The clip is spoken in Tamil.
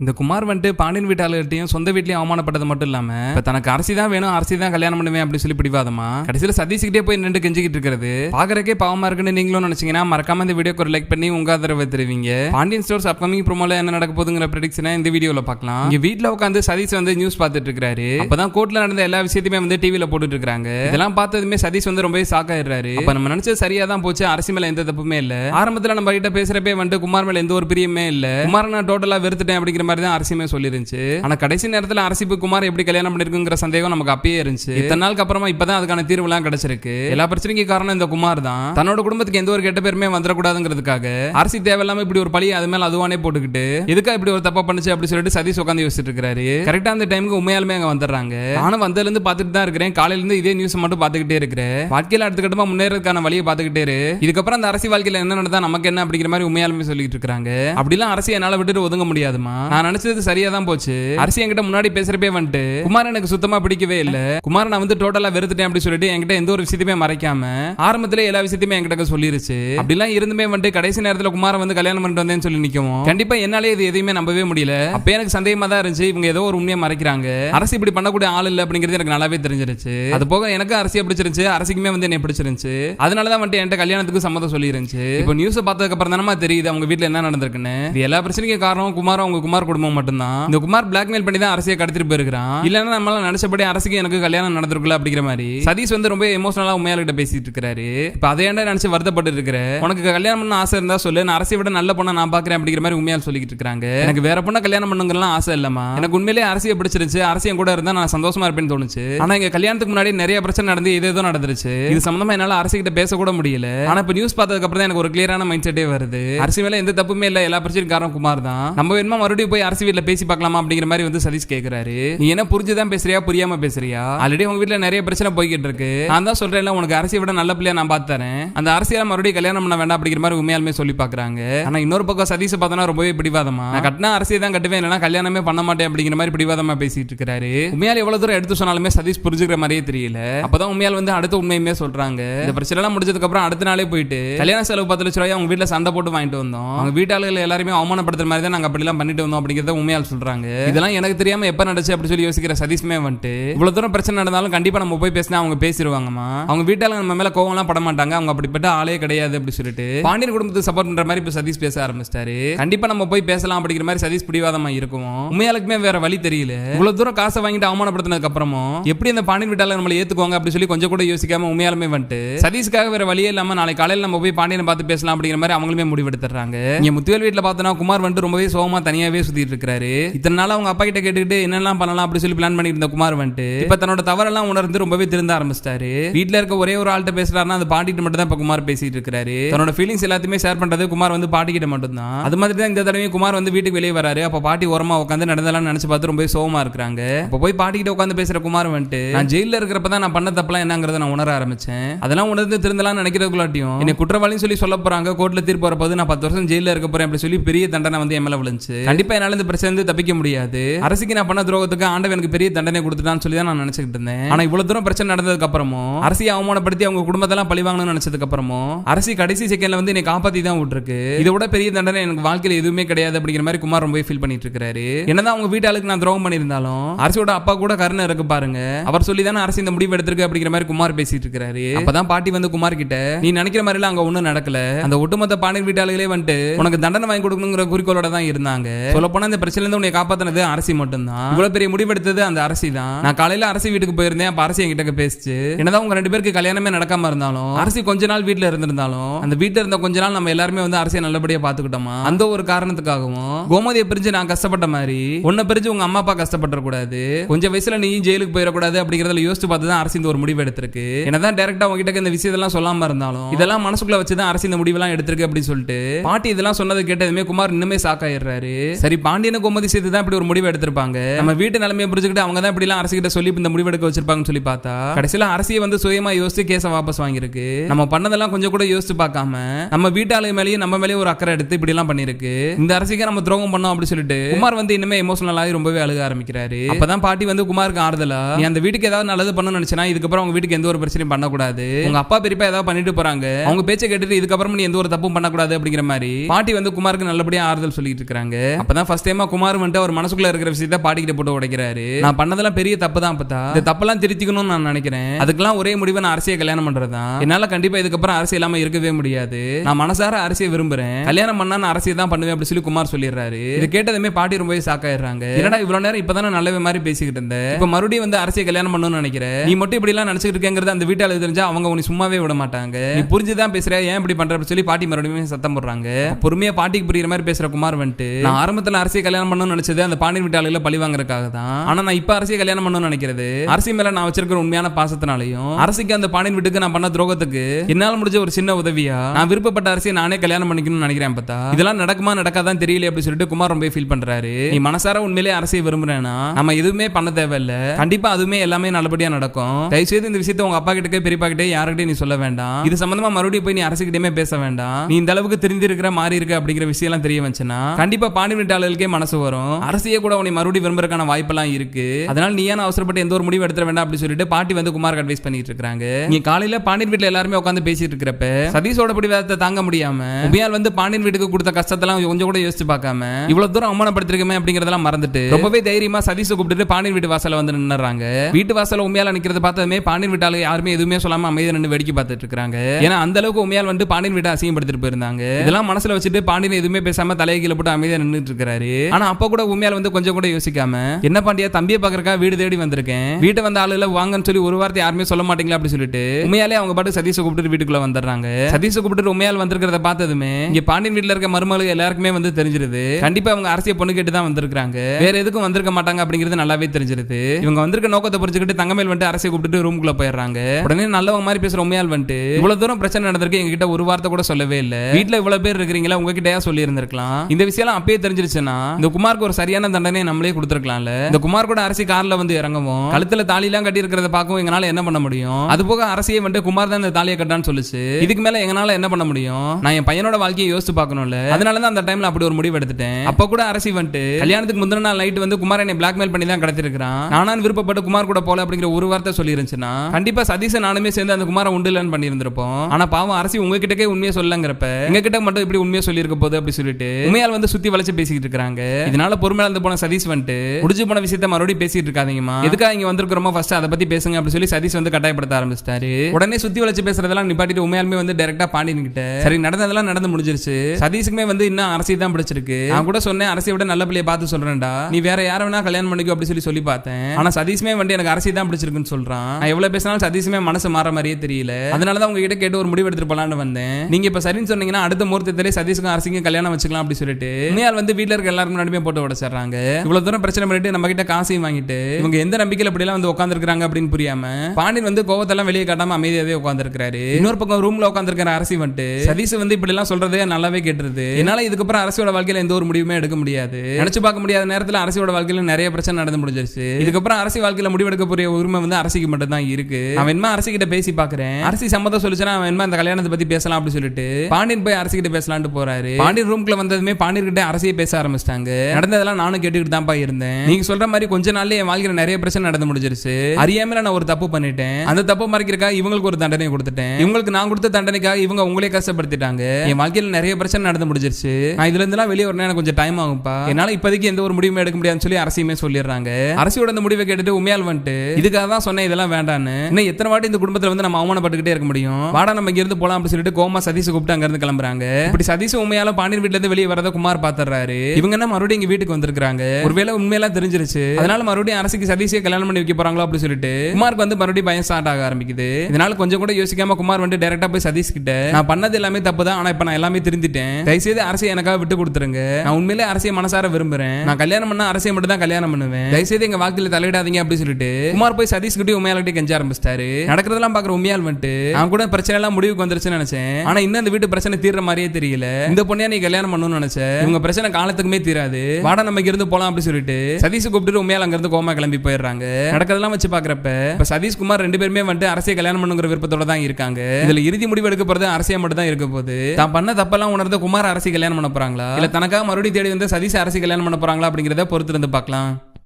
இந்த குமார் வந்துட்டு பாண்டியன் வீட்டாளர்கிட்டையும் சொந்த வீட்லயும் அவமானப்பட்டது மட்டும் இல்லாம இப்ப தனக்கு அரசி தான் வேணும் அரசி தான் கல்யாணம் பண்ணுவேன் அப்படின்னு சொல்லி பிடிவாதமா? கடைசியில சதீஷ்கிட்டே போய் நின்று கெஞ்சிக்கிட்டு இருக்கிறது. பாக்குறக்கே பாவமா இருக்குன்னு நீங்களும் நினைச்சீங்கன்னா மறக்காம இந்த வீடியோக்கு ஒரு லைக் பண்ணி உங்க ஆதரவை தருவீங்க. பாண்டியன் ஸ்டோர்ஸ் அப்கமிங் ப்ரோமோல என்ன நடக்க போதுங்கிற ப்ரெடிக்ஷனை இந்த வீடியோல பார்க்கலாம். இங்க வீட்டுல உட்காந்து சதீஷ் வந்து நியூஸ் பார்த்துட்டு இருக்காரு அப்பதான் கோர்ட்ல நடந்த எல்லா விஷயத்தையுமே வந்து டிவில போட்டுட்டு இருக்காங்க இதெல்லாம் பார்த்ததுமே சதீஷ் வந்து ரொம்பவே சாக்காயிடுறாரு ஆயிடுறாரு. அப்ப நம்ம நினைச்சது சரியா தான் போச்சு அரசி மேல எந்த தப்புமே இல்ல. ஆரம்பத்துல நம்ம கிட்ட பேசுறப்பே வந்துட்டு குமார் மேல எந்த ஒரு பிரியமே இல்ல. குமார் நான் டோட்டலா வெறுத்துட்டேன் அப்படிங்கிற மாதிரி தான் அரசியுமே சொல்லிருந்துச்சு. ஆனா கடைசி நேரத்துல அரசிப்பு குமார் எப்படி கல்யாணம் பண்ணிருக்குங்கிற சந்தேகம் நமக்கு அப்பயே இருந்துச்சு. இத்தனை நாளுக்கு அப்புறமா இப்பதான் அதுக்கான தீர்வு எல்லாம் கிடைச்சிருக்கு. எல்லா பிரச்சனைக்கு காரணம் இந்த குமார் தான். தன்னோட குடும்பத்துக்கு எந்த ஒரு கெட்ட பேருமே வந்துடக்கூடாதுங்கிறதுக்காக அரசி தேவையில்லாம இப்படி ஒரு பழி அது மேல அதுவானே போட்டுக்கிட்டு எதுக்கா இப்படி ஒரு தப்பா பண்ணுச்சு அப்படி சொல்லிட்டு சதீஷ் உட்காந்து யோசிச்சுட்டு இருக்காரு. கரெக்டா அந்த டைமுக்கு உண்மையாலுமே அங்க வந்துடுறாங்க. நானும் வந்ததுல இருந்து பாத்துட்டு தான் இருக்கிறேன். காலையில இருந்து இதே நியூஸ் மட்டும் பாத்துக்கிட்டே இருக்கிறேன். வாழ்க்கையில அடுத்தகட்டமா முன்னேறதுக்கான வழியை பாத்துக்கிட்டே இரு. இதுக்கப்புறம் அந்த அரசி வாழ்க்கையில என்ன நடந்தா நமக்கு என்ன அப்படிங்கிற மாதிரி உண்மையாலுமே சொல்லிட்டு இருக்காங்க. அப்படிலாம் அரசி என்னால விட்டுட்டு ஒதுங்க முடியாதுமா நான் நினைச்சது சரியா தான் போச்சு. அரசி என்கிட்ட முன்னாடி பேசுறப்பே வந்துட்டு குமார் எனக்கு சுத்தமா பிடிக்கவே இல்ல. குமார் நான் வந்து டோட்டலா வெறுத்துட்டேன் அப்படி சொல்லிட்டு என்கிட்ட எந்த ஒரு விஷயத்தையுமே மறைக்காம ஆரம்பத்துல எல்லா விஷயத்தையுமே என்கிட்ட சொல்லிருச்சு. அப்படிலாம் இருந்துமே வந்துட்டு கடைசி நேரத்துல குமார வந்து கல்யாணம் பண்ணிட்டு வந்தேன்னு சொல்லி நிக்கவும். கண்டிப்பா என்னாலே இது எதையுமே நம்பவே முடியல. அப்ப எனக்கு சந்தேகமா தான் இருந்துச்சு இவங்க ஏதோ ஒரு உண்மையை மறைக்கிறாங்க. அரசு இப்படி பண்ணக்கூடிய ஆள் இல்ல அப்படிங்கிறது எனக்கு நல்லாவே தெரிஞ்சிருச்சு. அது போக எனக்கு அரசியை பிடிச்சிருந்துச்சு அரசிக்குமே வந்து என்னை பிடிச்சிருந்துச்சு. அதனாலதான் வந்துட்டு என்கிட்ட கல்யாணத்துக்கு சம்மதம் சொல்லிருந்துச்சு இப்போ நியூஸ் பார்த்ததுக்கு அப்புறம் தானே தெரியுது அவங்க வீட்டுல என்ன நடந்திருக்குன்னு. எல்லா பிரச்சனைக்கும் காரணம் குமார் அவங்க குமார் குடும்பம் மட்டும்தான். இந்த குமார் பிளாக்மெயில் பண்ணி தான் அரசியை கடத்திட்டு போயிருக்கான் இல்லைன்னா நம்மளால நினைச்சபடி அரசுக்கு எனக்கு கல்யாணம் நடந்திருக்குல்ல அப்படிங்கிற மாதிரி. சதீஷ் வந்து ரொம்ப எமோஷனலா உண்மையால கிட்ட பேசிட்டு இருக்காரு. இப்ப அதை ஏன்டா நினைச்சு வருத்தப்பட்டு இருக்கிற? உனக்கு கல்யாணம் பண்ண ஆசை இருந்தா சொல்லு. நான் அரசியை விட நல்ல பொண்ணை நான் பாக்குறேன் அப்படிங்கிற மாதிரி உண்மையால் சொல்லிட்டு இருக்காங்க. எனக்கு வேற பொண்ணை கல்யாணம் பண்ணுங்கலாம் ஆசை இல்லமா எனக்கு உண்மையிலேயே அரசியை பிடிச்சிருச்சு அரசியம் கூட இருந்தா நான் சந்தோஷமா இருப்பேன்னு தோணுச்சு. ஆனா எங்க கல்யாணத்துக்கு முன்னாடி நிறைய பிரச்சனை நடந்து இது ஏதோ நடந்துருச்சு. இது சம்பந்தமா என்னால அரசு கிட்ட பேச கூட முடியல. ஆனா இப்ப நியூஸ் பார்த்ததுக்கு அப்புறம் தான் எனக்கு ஒரு கிளியரான மைண்ட் செட்டே வருது. அரசு மேல எந்த தப்புமே இல்ல. எல்லா பிரச்சனையும் காரணம் குமார் தான். நம்ம வேணுமா மறுபடியும் போய் அரசு வீட்ல பேசி பார்க்கலாமா அப்படிங்கிற மாதிரி வந்து சதீஷ் கேக்குறாரு. நீ என்ன புரிஞ்சுதான் பேசுறியா புரியாம பேசுறியா? ஆல்ரெடி உங்க வீட்டுல நிறைய பிரச்சனை போய்கிட்டு இருக்கு. நான் தான் சொல்றேன்ல உனக்கு அரசியை விட நல்ல பிள்ளையா நான் பார்த்தேன் அந்த அரசியல மறுபடியும் கல்யாணம் பண்ண வேண்டாம் அப்படிங்கிற மாதிரி உண்மையாலுமே சொல்லி பாக்குறாங்க ஆனா இன்னொரு பக்கம் சதீஷ் பார்த்தனா ரொம்பவே பிடிவாதமா. நான் கட்டினா அரசியை தான் கட்டுவேன் இல்லைன்னா கல்யாணமே பண்ண மாட்டேன் அப்படிங்கிற மாதிரி பிடிவாதமா பேசிட்டு இருக்காரு. உண்மையால எவ்வளவு தூரம் எடுத்து சொன்னாலுமே சதீஷ் புரிஞ்சுக்கிற மாதிரியே தெரியல. அப்பதான் உண்மையால் வந்து அடுத்த உண்மையுமே சொல்றாங்க. இந்த பிரச்சனை எல்லாம் முடிஞ்சதுக்கு அப்புறம் அடுத்த நாளே போயிட்டு கல்யாண செலவு பத்து லட்ச ரூபாய் அவங்க வீட்டுல சண்டை போட்டு வாங்கிட்டு வந்தோம். அவங்க வீட்டாளர்கள் எல்லாருமே அவமானப்படுத்துற மாதிரி தான் நாங்க அப்படி எல்லாம் பண்ணிட்டு வந்தோம் அப்படிங்கிறத உண்மையால் சொல்றாங்க. இதெல்லாம் எனக்கு தெரியாம எப்ப நடந்துச்சு அப்படி சொல்லி யோசிக்கிற சதீஷ்மே வந்துட்டு இவ்வளவு தூரம் பிரச்சனை நடந்தாலும் கண்டிப்பா நம்ம போய் பேசினா அவங்க பேசிடுவாங்கம்மா அவங்க வீட்டால நம்ம மேல கோவம்லாம் பட மாட்டாங்க. அவங்க அப்படிப்பட்ட ஆளே கிடையாது அப்படி சொல்லிட்டு பாண்டியன் குடும்பத்துக்கு சப்போர்ட் பண்ற மாதிரி இப்ப சதீஷ் பேச ஆரம்பிச்சிட்டாரு. கண்டிப்பா நம்ம போய் பேசலாம் அப்படிங்கிற மாதிரி சதீஷ் பிடிவாதமா இருக்கும்? உண்மையாலுக்குமே வேற வழி தெரியல. இவ்வளவு தூரம் காசை வாங்கிட்டு அவமானப்படுத்தினதுக்கு அப்புறமும் எப்படி இந்த பாண்டியன் வீட்டால நம்மளை ஏத்துக்குவாங்க அப்படி சொல்லி கொஞ்சம் கூட யோசிக்காம உண்மையாலுமே வந்துட்டு சதீஷ்க்காக வேற வழியே இல்லாம நாளை காலையில நம்ம போய் பாண்டியனை பார்த்து பேசலாம் அப்படிங்கிற மாதிரி அவங்களுமே முடிவெடுத்துறாங்க இங்க முத்துவேல் வீட்டுல பார்த்தோன்னா குமார் வந்துட்டு ரொம்பவே சோகமா தனியாவே சுத்திட்டு இருக்காரு இத்தனை நாள் அவங்க அப்பா கிட்ட கேட்டுக்கிட்டு என்னெல்லாம் பண்ணலாம் அப்படி சொல்லி பிளான் பண்ணிட்டு இருந்த குமார் வந்துட்டு இப்ப தன்னோட தவறெல்லாம் உணர்ந்து ரொம்பவே திருந்த ஆரம்பிச்சிட்டாரு. வீட்ல இருக்க ஒரே ஒரு ஆள்கிட்ட பேசுறாருன்னா அந்த பாட்டிகிட்ட மட்டும் தான் இப்ப குமார் பேசிட்டு இருக்காரு. தன்னோட ஃபீலிங்ஸ் எல்லாத்தையுமே ஷேர் பண்றது குமார் வந்து பாட்டிக்கிட்ட மட்டும் தான் அது மாதிரி தான் இந்த தடவை குமார் வந்து வீட்டுக்கு வெளியே வராரு. அப்ப பாட்டி ஓரமா உட்காந்து நடந்தெல்லாம் நினைச்சு பார்த்து ரொம்ப சோகமா இருக்காங்க அப்ப போய் பாட்டிக்கிட்ட உட்காந்து பேசுற குமார் வந்துட்டு நான் ஜெயில இருக்கிறப்ப தான் நான் பண்ண தப்பெல்லாம் என்னங்கறத நான் உணர ஆரம்பிச்சேன். அதெல்லாம் உணர்ந்து திருந்தலாம் நினைக்கிறதுக்குள்ளாட்டியும் என்னை குற்றவாளின்னு சொல்லி சொல்ல போறாங்க. கோர்ட்ல தீர்ப்பு வரப்போது நான் பத்து வருஷம் ஜெயில இருக்க போறேன் அப்படி சொல்லி பெரிய தண்டனை வந்து எம்எல்ஏ விழுந்துச்சு. கண்டிப்பா என்னால இந்த பிரச்சனை இருந்து தப்பிக்க முடியாது. அரசுக்கு நான் பண்ண துரோகத்துக்கு ஆண்டவன் எனக்கு பெரிய தண்டனை கொடுத்துட்டான்னு சொல்லி தான் நான் நினைச்சிட்டு இருந்தேன். ஆனா இவ்வளவு தூரம் பிரச்சனை நடந்ததுக்கு அப்புறமும் அரசியை அவமானப்படுத்தி அவங்க குடும்பத்தெல்லாம் பழி வாங்கணும்னு நினைச்சதுக்கு அப்புறமும் அரசி கடைசி செகண்ட்ல வந்து என்னை காப்பாத்தி தான் விட்டுருக்கு. இதை விட பெரிய தண்டனை எனக்கு வாழ்க்கையில எதுவுமே கிடையாது அப்படிங்கிற மாதிரி குமார் ரொம்ப ஃபீல் பண்ணிட்டு இருக்காரு. என்னதான் அவங்க வீட்டாளுக்கு நான் துரோகம் பண்ணியிருந்தாலும் அரசியோட அப்பா கூட கருணை இருக்கு பாருங்க. அவர் சொல்லி தானே அரசு இந்த முடிவு எடுத்திருக்கு அப்படிங்கிற மாதிரி குமார் பேசிட்டு இருக்காரு. அப்பதான் பாட்டி வந்து குமார் கிட்ட நீ நினைக்கிற மாதிரி எல்லாம் அங்க ஒண்ணும் நடக்கல. அந்த ஒட்டுமொத்த பாண்டியர் வீட்டாளர்களே வந்துட்டு உனக்கு தண்டனை வாங்கி கொடுக்கணுங்கிற குறிக்கோளோட தான் இருந்தாங்க. சொல்ல போனா இந்த பிரச்சனை இருந்து உன்னை காப்பாத்தினது அரசி மட்டும்தான். இவ்வளவு பெரிய முடிவெடுத்தது அந்த அரசி தான். நான் காலையில அரசி வீட்டுக்கு போயிருந்தேன். அப்ப அரசி என்கிட்ட பேசிச்சு. என்னதான் உங்க ரெண்டு பேருக்கு கல்யாணமே நடக்காம இருந்தாலும் அரசி கொஞ்ச நாள் வீட்ல இருந்திருந்தாலும் அந்த வீட்ல இருந்த கொஞ்ச நாள் நம்ம எல்லாருமே வந்து அரசியை நல்லபடியா பாத்துக்கிட்டோமா அந்த ஒரு காரணத்துக்காகவும் கோமதியை பிரிஞ்சு நான் கஷ்டப்பட்ட மாதிரி உன்னை பிரிஞ்சு உங்க அம்மா அப்பா கஷ்டப்பட்டுற கூடாது கொஞ்சம் வயசுல நீயும் ஜெயிலுக்கு போயிடக்கூடாது அப்படிங்கறதுல யோசிச்சு பார்த்து தான் அரசு இந்த ஒரு முடிவு எடுத்திருக்கு. என்னதான் டேரக்டா உங்ககிட்ட இந்த விஷயத்தெல்லாம் சொல்லாம இருந்தாலும் இதெல்லாம் மனசுக்குள்ள வச்சு தான் அரசு இந்த முடிவெல்லாம் எடுத்திருக்கு அப்படின்னு சொல்லிட்டு பாட்டி இதெல்லாம் சொன்னது கேட்டதுமே குமார் இன்னுமே சாக்காயிடுறாரு சரி பாண்டியன கோமதி சேர்த்து தான் இப்படி ஒரு முடிவு எடுத்திருப்பாங்க. நம்ம வீட்டு நிலைமையை புரிஞ்சுக்கிட்டு அவங்க தான் இப்படி எல்லாம் சொல்லி இந்த முடிவு எடுக்க வச்சிருப்பாங்கன்னு சொல்லி பார்த்தா கடைசியில அரசியை வந்து சுயமா யோசிச்சு கேஸை வாபஸ் வாங்கியிருக்கு. நம்ம பண்ணதெல்லாம் கொஞ்சம் கூட யோசிச்சு பார்க்காம நம்ம வீட்டாளு மேலேயும் நம்ம மேலேயும் ஒரு அக்கறை எடுத்து இப்படி எல்லாம் பண்ணிருக்கு இந்த அரசிக்கு நம்ம துரோகம் பண்ணோம் அப்படி சொல்லிட்டு குமார் வந்து இன்னுமே எமோஷனல் ஆகி ரொம்பவே அழுக ஆரம்பிக்கிறாரு. அப்பதான் பாட்டி வந்து குமாருக்கு ஆறுதலா நீ அந்த வீட்டுக்கு ஏதாவது நல்லது பண்ணணும்னு நினைச்சனா இதுக்கப்புறம் உங்க வீட்டுக்கு எந்த ஒரு பிரச்சனையும் பண்ணக்கூடாது. உங்க அப்பா பெரியப்பா ஏதாவது பண்ணிட்டு போறாங்க. அவங்க பேச்சை கேட்டுட்டு இதுக்கப்புறம் நீ எந்த ஒரு தப்பும் பண்ணக்கூடாது அப்படிங்கிற மாதிரி பாட்டி வந்து குமாருக்கு நல்லபடியா ஆறுதல் சொல்லிட்டு இருக்காங்க அப்பதான் தான் ஃபர்ஸ்ட் டைமா குமார் வந்துட்டு அவர் மனசுக்குள்ள இருக்கிற விஷயத்த பாட்டிக்கிட்ட போட்டு உடைக்கிறாரு. நான் பண்ணதெல்லாம் பெரிய தப்பு தான் பார்த்தா இந்த தப்பெல்லாம் திருத்திக்கணும்னு நான் நினைக்கிறேன். அதுக்கெல்லாம் ஒரே முடிவை நான் அரசியை கல்யாணம் பண்றதுதான் என்னால கண்டிப்பா இதுக்கப்புறம் அரசியல் இல்லாம இருக்கவே முடியாது. நான் மனசார அரசியை விரும்புறேன். கல்யாணம் பண்ணா நான் அரசியை தான் பண்ணுவேன் அப்படி சொல்லி குமார் சொல்லிடுறாரு. இது கேட்டதுமே பாட்டி ரொம்பவே சாக்காயிடுறாங்க என்னடா இவ்வளவு நேரம் இப்பதானே நல்லவே மாதிரி பேசிக்கிட்டு இருந்தேன் இப்ப மறுபடியும் வந்து அரசியை கல்யாணம் பண்ணணும்னு நினைக்கிறேன் நீ மட்டும் இப்படி எல்லாம் நினைச்சிட்டு இருக்கேங்கிறது அந்த வீட்டால தெரிஞ்சா அவங்க உனக்கு சும்மாவே விட மாட்டாங்க. நீ புரிஞ்சுதான் பேசுற ஏன் இப்படி பண்ற அப்படி சொல்லி பாட்டி மறுபடியும் சத்தம் போடுறாங்க. பொறுமையா பாட்டிக்கு புரியுற மாதிரி பேசுற குமார் வந்துட்டு நான் ஆரம்பத்துல அரசியை கல்யாணம் பண்ணணும்னு நினைச்சது அந்த பாண்டியன் வீட்டாளில பழி வாங்குறதுக்காக தான். ஆனா நான் இப்ப அரசியை கல்யாணம் பண்ணணும்னு நினைக்கிறது. அரசி மேல நான் வச்சிருக்கிற உண்மையான பாசத்தினாலையும் அரசிக்கு அந்த பாண்டியன் வீட்டுக்கு நான் பண்ண துரோகத்துக்கு என்னால முடிஞ்ச ஒரு சின்ன உதவியா நான் விருப்பப்பட்ட அரசியை நானே கல்யாணம் பண்ணிக்கணும்னு நினைக்கிறேன் பார்த்தா இதெல்லாம் நடக்குமா நடக்காதான் தெரியல அப்படி சொல்லிட்டு குமார் ரொம்ப ஃபீல் பண்றாரு. நீ மனசார உண்மையிலே அரசியை விரும்புறேன்னா நம்ம எதுவுமே பண்ண தேவையில்ல. கண்டிப்பா அதுவுமே எல்லாமே நல்லபடியா நடக்கும். தயவு செய்து இந்த விஷயத்தை உங்க அப்பா கிட்டே பெரியப்பா கிட்டே யார்கிட்டயும் நீ சொல்ல வேண்டாம். இது சம்பந்தமா மறுபடியும் போய் நீ அரசுகிட்டயுமே பேச வேண்டாம். நீ இந்த அளவுக்கு தெரிஞ்சிருக்கிற மாறி இருக்க அப்படிங்கிற விஷயம் எல்லாம் தெரிய வந்துச்சுன்னா கண்டிப்பா பாண்டி சூழலுக்கே மனசு வரும். அரசியை கூட உன்னை மறுபடியும் விரும்புறதுக்கான வாய்ப்பெல்லாம் இருக்கு. அதனால நீ ஏன் அவசரப்பட்டு எந்த ஒரு முடிவு எடுத்துட வேண்டாம் அப்படி சொல்லிட்டு பாட்டி வந்து குமார் அட்வைஸ் பண்ணிட்டு இருக்காங்க. நீ காலையில பாண்டியன் வீட்டுல எல்லாருமே உட்காந்து பேசிட்டு இருக்கிறப்ப சதீஷோட பிடிவாதத்தை தாங்க முடியாம உபியால் வந்து பாண்டியன் வீட்டுக்கு கொடுத்த கஷ்டத்தெல்லாம் கொஞ்சம் கூட யோசிச்சு பார்க்காம இவ்வளவு தூரம் அவமானப்படுத்திருக்கமே அப்படிங்கறதெல்லாம் மறந்துட்டு ரொம்பவே தைரியமா சதீஷ கூப்பிட்டு பாண்டியன் வீட்டு வாசல வந்து நின்னுறாங்க. வீட்டு வாசல்ல உமையால நிக்கிறத பார்த்ததுமே பாண்டியன் வீட்டால யாருமே எதுவுமே சொல்லாம அமைதியா நின்று வேடிக்கை பார்த்துட்டு இருக்காங்க. ஏன்னா அந்த அளவுக்கு உமையால் வந்து பாண்டியன் வீட்டை அசிங்கப்படுத்திட்டு போயிருந்தாங்க. இதெல்லாம் மனசுல வச்சுட்டு பாண்டியன் எதுவுமே பேசாம தலையை கீழே போட்டு அமைதியா நின்னுட்டு இருக்காரு ஆனா அப்ப கூட உண்மையால வந்து கொஞ்சம் கூட யோசிக்காம என்ன பாண்டியா தம்பியை பாக்குறக்கா வீடு தேடி வந்திருக்கேன். வீட்டை வந்த ஆளுல வாங்கன்னு சொல்லி ஒரு வார்த்தை யாருமே சொல்ல மாட்டீங்களா? அப்படி சொல்லிட்டு உண்மையாலே அவங்க பாட்டு சதீஷ் கூப்பிட்டு வீட்டுக்குள்ள வந்துடுறாங்க. சதீஷை கூப்பிட்டு உண்மையால் வந்திருக்கிறத பார்த்ததுமே இங்க பாண்டியன் வீட்டுல இருக்க மருமகளுக்கு எல்லாருக்குமே வந்து தெரிஞ்சிருது. கண்டிப்பா அவங்க அரசியல் பொண்ணு கேட்டு தான் வந்திருக்காங்க வேற எதுக்கும் வந்திருக்க மாட்டாங்க அப்படிங்கிறது நல்லாவே தெரிஞ்சிருது. இவங்க வந்திருக்க நோக்கத்தை புரிஞ்சுக்கிட்டு தங்கமேல் வந்துட்டு அரசியல் கூப்பிட்டு ரூமுக்குள்ள போயிடுறாங்க. உடனே நல்லவங்க மாதிரி பேசுற உண்மையால் வந்துட்டு இவ்வளவு தூரம் பிரச்சனை நடந்திருக்கு எங்ககிட்ட ஒரு வார்த்தை கூட சொல்லவே இல்ல. வீட்டுல இவ்வளவு பேர் இருக்கிறீங்களா? உங்ககிட்டயா சொல்லி இருந்திருக்கலாம் இந்த விஷயம் அப்பயே தெரிஞ்சிருச்சு தெரிஞ்சிருச்சுன்னா இந்த குமாருக்கு ஒரு சரியான தண்டனை நம்மளே கொடுத்துருக்கலாம்ல. இந்த குமார் கூட அரசி கார்ல வந்து இறங்கவும் கழுத்துல தாலி எல்லாம் கட்டி இருக்கிறத பார்க்கவும் எங்களால என்ன பண்ண முடியும்? அது போக அரசியை வந்துட்டு குமார் தான் இந்த தாலியை கட்டான்னு சொல்லுச்சு. இதுக்கு மேல எங்களால என்ன பண்ண முடியும்? நான் என் பையனோட வாழ்க்கையை யோசிச்சு பார்க்கணும்ல. அதனால தான் அந்த டைம்ல அப்படி ஒரு முடிவு எடுத்துட்டேன். அப்ப கூட அரசி வந்துட்டு கல்யாணத்துக்கு முந்தின நாள் நைட் வந்து குமார் என்னை பிளாக்மெயில் பண்ணி தான் கடத்திருக்கான் நானும் விருப்பப்பட்டு குமார் கூட போல அப்படிங்கிற ஒரு வார்த்தை சொல்லி இருந்துச்சுன்னா கண்டிப்பா சதீஷ் நானுமே சேர்ந்து அந்த குமாரை உண்டு இல்லைன்னு பண்ணியிருந்திருப்போம். ஆனா பாவம் அரசி உங்ககிட்டக்கே உண்மையை சொல்லங்கிறப்ப எங்க கிட்ட மட்டும் இப்படி உண்மையை சொல்லியிருக்க போது அப்படி சொல்லிட்டு உண்மையால் வந்து சுத்தி வளைச்சு பேசிக்கிட்டு இருக்காங்க இதனால பொறுமையில இருந்து போன சதீஷ் வந்துட்டு முடிஞ்சு போன விஷயத்த மறுபடியும் பேசிட்டு இருக்காதீங்கம்மா எதுக்காக இங்க வந்திருக்கிறோமோ ஃபர்ஸ்ட் அதை பத்தி பேசுங்க அப்படின்னு சொல்லி சதீஷ் வந்து கட்டாயப்படுத்த ஆரம்பிச்சிட்டாரு. உடனே சுத்தி வளைச்சு பேசுறதெல்லாம் நிப்பாட்டிட்டு உண்மையாலுமே வந்து டைரக்டா பாண்டியன்கிட்ட சரி நடந்ததெல்லாம் நடந்து முடிஞ்சிருச்சு. சதீஷுக்குமே வந்து இன்னும் அரசியல் தான் பிடிச்சிருக்கு. நான் கூட சொன்னேன் அரசியை விட நல்ல பிள்ளைய பார்த்து சொல்றேன்டா. நீ வேற யார வேணா கல்யாணம் பண்ணிக்கோ அப்படி சொல்லி சொல்லி பார்த்தேன். ஆனா சதீஷ்மே வந்து எனக்கு அரசியல் தான் பிடிச்சிருக்குன்னு சொல்றான். நான் எவ்வளவு பேசினாலும் சதீஷுமே மனசு மாற மாதிரியே தெரியல. அதனாலதான் உங்ககிட்ட கேட்டு ஒரு முடிவு எடுத்துட்டு போலான்னு வந்தேன். நீங்க இப்ப சரின்னு சொன்னீங்கன்னா அடுத்த முகூர்த்தத்திலே சதீஷுக்கும் அரசிக்கும் கல்யாணம் வச்சுக்கலாம் அப்படி சொல்லிட்டு உண்மையால் வந்து வீட்டுல இருக்க எல்லாருக்கும் நடுமே போட்டு உடச்சிடுறாங்க. இவ்வளவு தூரம் பிரச்சனை பண்ணிட்டு நம்ம கிட்ட காசையும் வாங்கிட்டு இவங்க எந்த நம்பிக்கையில இப்படி எல்லாம் வந்து உட்காந்துருக்காங்க அப்படின்னு புரியாம பாண்டியன் வந்து கோவத்தெல்லாம் வெளியே காட்டாம அமைதியாவே உட்காந்துருக்காரு இன்னொரு பக்கம் ரூம்ல உட்காந்துருக்கிற அரசி வந்துட்டு சதீஷ் வந்து இப்படி எல்லாம் சொல்றதே நல்லாவே கேட்டுருது. என்னால இதுக்கப்புறம் அரசியோட வாழ்க்கையில எந்த ஒரு முடிவுமே எடுக்க முடியாது. நினைச்சு பார்க்க முடியாத நேரத்துல அரசியோட வாழ்க்கையில நிறைய பிரச்சனை நடந்து முடிஞ்சிருச்சு. இதுக்கப்புறம் அரசி வாழ்க்கையில முடிவெடுக்க போற உரிமை வந்து அரசிக்கு மட்டும் தான் இருக்கு. அவன் என்ன அரசி கிட்ட பேசி பாக்குறேன் அரசி சம்மதம் சொல்லிச்சுன்னா அவன் என்ன அந்த கல்யாணத்தை பத்தி பேசலாம் அப்படி சொல்லிட்டு பாண்டியன் போய் அரசி கிட்ட பேசலாம்னு போறாரு. பாண்டியன் ரூம்குள்ள வந்ததுமே பாண்டியன் கிட்ட அரசியை பேச ஆரம்பிச்சிட்டாங்க. நடந்ததெல்லாம் நானும் கேட்டுக்கிட்டு தான்ப்பா இருந்தேன். நீங்க சொல்ற மாதிரி கொஞ்ச நாள்ல என் வாழ்க்கையில நிறைய பிரச்சனை நடந்து முடிஞ்சிருச்சு. அறியாமல நான் ஒரு தப்பு பண்ணிட்டேன். அந்த தப்பு மறைக்கிறக்காக இவங்களுக்கு ஒரு தண்டனை கொடுத்துட்டேன். இவங்களுக்கு நான் கொடுத்த தண்டனைக்காக இவங்க உங்களே கஷ்டப்படுத்திட்டாங்க. என் வாழ்க்கையில நிறைய பிரச்சனை நடந்து முடிஞ்சிருச்சு. நான் இதுல இருந்தெல்லாம் வெளியே வரணும் எனக்கு கொஞ்சம் டைம் ஆகும்ப்பா. என்னால இப்போதைக்கு எந்த ஒரு முடிவுமே எடுக்க முடியாதுன்னு சொல்லி அரசியுமே சொல்லிடுறாங்க. அரசியோட அந்த முடிவை கேட்டுட்டு உண்மையால் வந்துட்டு இதுக்காக தான் சொன்னேன் இதெல்லாம் வேண்டான்னு. இன்னும் எத்தனை வாட்டி இந்த குடும்பத்துல வந்து நம்ம அவமானப்பட்டுக்கிட்டே இருக்க முடியும்? வாடா நம்ம இங்க இருந்து போலாம் அப்படி சொல்லிட்டு கோமா சதீஷ் கூப்பிட்டு அங்க இருந்து கிளம்புறாங்க. இப்படி சதீஷ் உண்மையால பாண்டியன் வீட்டுல இருந்து வெளியே வரத குமார் பாத்துறாரு. இவங்க என்ன மறுபடியும் இங்க வீட்டுக்கு வந்திருக்காங்க ஒருவேளை உண்மையெல்லாம் தெரிஞ்சிருச்சு. அதனால மறுபடியும் அரசுக்கு சதீஷை கல்யாணம் பண்ணி வைக்க போறாங்களோ அப்படி சொல்லிட்டு குமாருக்கு வந்து மறுபடியும் பயம் ஸ்டார்ட் ஆக ஆரம்பிக்குது. இதனால கொஞ்சம் கூட யோசிக்காம குமார் வந்து டைரக்டா போய் சதீஷ் கிட்ட நான் பண்ணது எல்லாமே தப்பு தான் ஆனா இப்ப நான் எல்லாமே திருந்திட்டேன். தயவுசெய்து அரசை எனக்காக விட்டு கொடுத்துருங்க. நான் உண்மையிலே அரசியை மனசார விரும்புறேன். நான் கல்யாணம் பண்ணா அரசியை மட்டும் தான் கல்யாணம் பண்ணுவேன். தயவுசெய்து எங்க வாழ்க்கையில தலையிடாதீங்க அப்படி சொல்லிட்டு குமார் போய் சதீஷ் கிட்டே உண்மையாளர்கிட்ட கெஞ்ச ஆரம்பிச்சிட்டாரு. நடக்கிறதெல்லாம் பாக்குற உண்மையால் வந்துட்டு நான் கூட பிரச்சனை எல்லாம் முடிவுக்கு வந்துருச்சுன்னு நினைச்சேன். ஆனா இன்னும் அந்த வீட்டு பிரச்சனை தீர்ற மாதிரியே தெரியல. இந்த பொண்ணையா நீ கல்யாணம் பண்ணணும்னு நினைச்சேன் இவங்க பிரச்சனை காலத்துக்குமே தீராது. வாடா நம்ம இருந்து போலாம் அப்படி சொல்லிட்டு. சதீஷ் கூப்பிட்டு உண்மையால் அங்க இருந்து கோமா கிளம்பி போயிடுறாங்க. நடக்கிறதெல்லாம் வச்சு பாக்குறப்ப. இப்ப சதீஷ் குமார் ரெண்டு பேருமே வந்துட்டு அரசியை கல்யாணம் பண்ணுங்கிற விருப்பத்தோட தான் இருக்காங்க. இதுல இறுதி முடிவு எடுக்க போறது அரசியா மட்டும் தான் இருக்க போகுது. தான் பண்ண தப்பெல்லாம் உணர்ந்த குமார் அரசி கல்யாணம் பண்ண போறாங்களா? இல்ல தனக்காக மறுபடியும் தேடி வந்து சதீஷ் அரசி கல்யாணம் பண்ண போறாங்களா அப்படிங்கறத பொறுத்து இருந்து பார்க்கலாம்.